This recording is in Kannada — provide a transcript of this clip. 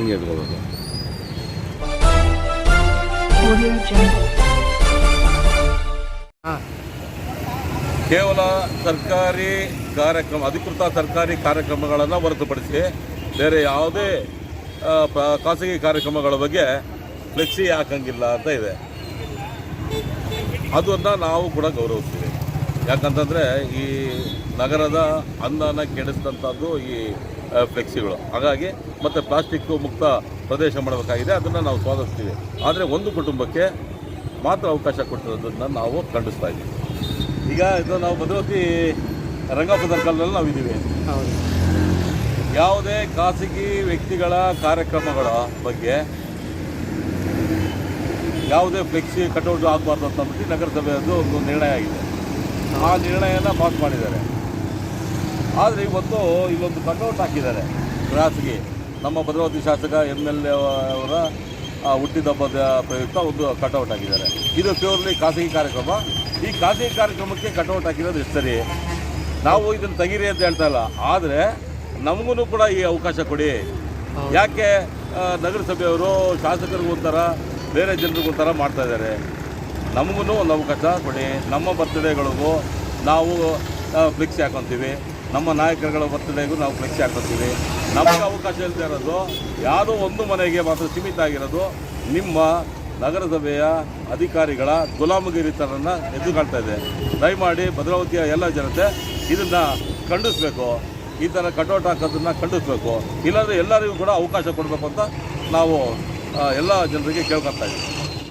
ಹಿಂಗೆ ಇಟ್ಕೋಬೇಕು. ಕೇವಲ ಸರ್ಕಾರಿ ಕಾರ್ಯಕ್ರಮ ಅಧಿಕೃತ ಸರ್ಕಾರಿ ಕಾರ್ಯಕ್ರಮಗಳನ್ನು ಹೊರತುಪಡಿಸಿ ಬೇರೆ ಯಾವುದೇ ಖಾಸಗಿ ಕಾರ್ಯಕ್ರಮಗಳ ಬಗ್ಗೆ ಫ್ಲೆಕ್ಸಿ ಹಾಕಂಗಿಲ್ಲ ಅಂತ ಇದೆ. ಅದನ್ನು ನಾವು ಕೂಡ ಗೌರವಿಸ್ತೀವಿ. ಯಾಕಂತಂದರೆ ಈ ನಗರದ ಅನ್ನನ ಕೆಡಿಸಿದಂಥದ್ದು ಈ ಫ್ಲೆಕ್ಸಿಗಳು ಹಾಗಾಗಿ ಮತ್ತು ಪ್ಲಾಸ್ಟಿಕ್ ಮುಕ್ತ ಪ್ರದೇಶ ಮಾಡಬೇಕಾಗಿದೆ ಅದನ್ನು ನಾವು ಸ್ವಾಗತಿಸ್ತೀವಿ. ಆದರೆ ಒಂದು ಕುಟುಂಬಕ್ಕೆ ಮಾತ್ರ ಅವಕಾಶ ಕೊಟ್ಟಿರೋದನ್ನು ನಾವು ಖಂಡಿಸ್ತಾ ಇದ್ದೀವಿ. ಈಗ ಇದು ನಾವು ಭದ್ರಾವತಿ ರಂಗಪ್ಪ ಸರ್ಕಲ್ನಲ್ಲಿ ನಾವು ಇದ್ದೀವಿ. ಯಾವುದೇ ಖಾಸಗಿ ವ್ಯಕ್ತಿಗಳ ಕಾರ್ಯಕ್ರಮಗಳ ಬಗ್ಗೆ ಯಾವುದೇ ಫ್ಲೆಕ್ಸಿ ಕಟೌಟ್ ಆಗಬಾರ್ದು ಅಂತ ಅಂದ್ಬಿಟ್ಟು ನಗರಸಭೆಯದು ಒಂದು ನಿರ್ಣಯ ಆಗಿದೆ. ಆ ನಿರ್ಣಯನ ಪಾಸ್ ಮಾಡಿದ್ದಾರೆ. ಆದರೆ ಇವತ್ತು ಇಲ್ಲೊಂದು ಕಟೌಟ್ ಹಾಕಿದ್ದಾರೆ ಖಾಸಗಿ ನಮ್ಮ ಭದ್ರಾವತಿ ಶಾಸಕ ಎಂ ಎಲ್ ಎ ಅವರ ಹುಟ್ಟಿದಬ್ಬದ ಪ್ರಯುಕ್ತ ಒಂದು ಕಟೌಟ್ ಹಾಕಿದ್ದಾರೆ. ಇದು ಪ್ಯೂರ್ಲಿ ಖಾಸಗಿ ಕಾರ್ಯಕ್ರಮ. ಈ ಖಾಸಗಿ ಕಾರ್ಯಕ್ರಮಕ್ಕೆ ಕಟೌಟ್ ಹಾಕಿರೋದು ಎಷ್ಟು ಸರಿ? ನಾವು ಇದನ್ನು ತೆಗೀರಿ ಅಂತ ಹೇಳ್ತಾ ಇಲ್ಲ. ಆದರೆ ನಮಗೂ ಕೂಡ ಈ ಅವಕಾಶ ಕೊಡಿ. ಯಾಕೆ ನಗರಸಭೆಯವರು ಶಾಸಕರಿಗೂ ಒಂಥರ ಬೇರೆ ಜನರಿಗೂ ಒಂಥರ ಮಾಡ್ತಾ ಇದ್ದಾರೆ? ನಮಗೂ ಒಂದು ಅವಕಾಶ ಕೊಡಿ. ನಮ್ಮ ಬರ್ತ್ಡೇಗಳಿಗೂ ನಾವು ಫ್ಲೆಕ್ಸಿ ಹಾಕೊತೀವಿ. ನಮ್ಮ ನಾಯಕರುಗಳ ಒತ್ತಡಗೂ ನಾವು ಫ್ಲೆಕ್ಸ್ ಹಾಕೊತೀವಿ. ನಮಗೆ ಅವಕಾಶ ಇಲ್ಲದೆ ಇರೋದು, ಯಾರೂ ಒಂದು ಮನೆಗೆ ಮಾತ್ರ ಸೀಮಿತ ಆಗಿರೋದು, ನಿಮ್ಮ ನಗರಸಭೆಯ ಅಧಿಕಾರಿಗಳ ಗುಲಾಮಗಿರಿ ಥರನ ಎದ್ದು ಕಾಣ್ತಾ ಇದೆ. ದಯಮಾಡಿ ಭದ್ರಾವತಿಯ ಎಲ್ಲ ಜನತೆ ಇದನ್ನು ಖಂಡಿಸ್ಬೇಕು. ಈ ಥರ ಕಟೌಟ್ ಹಾಕೋದನ್ನು ಖಂಡಿಸ್ಬೇಕು. ಇಲ್ಲಾಂದರೆ ಎಲ್ಲರಿಗೂ ಕೂಡ ಅವಕಾಶ ಕೊಡಬೇಕು ಅಂತ ನಾವು ಎಲ್ಲ ಜನರಿಗೆ ಕೇಳ್ಕೊತಾ ಇದ್ದೀವಿ.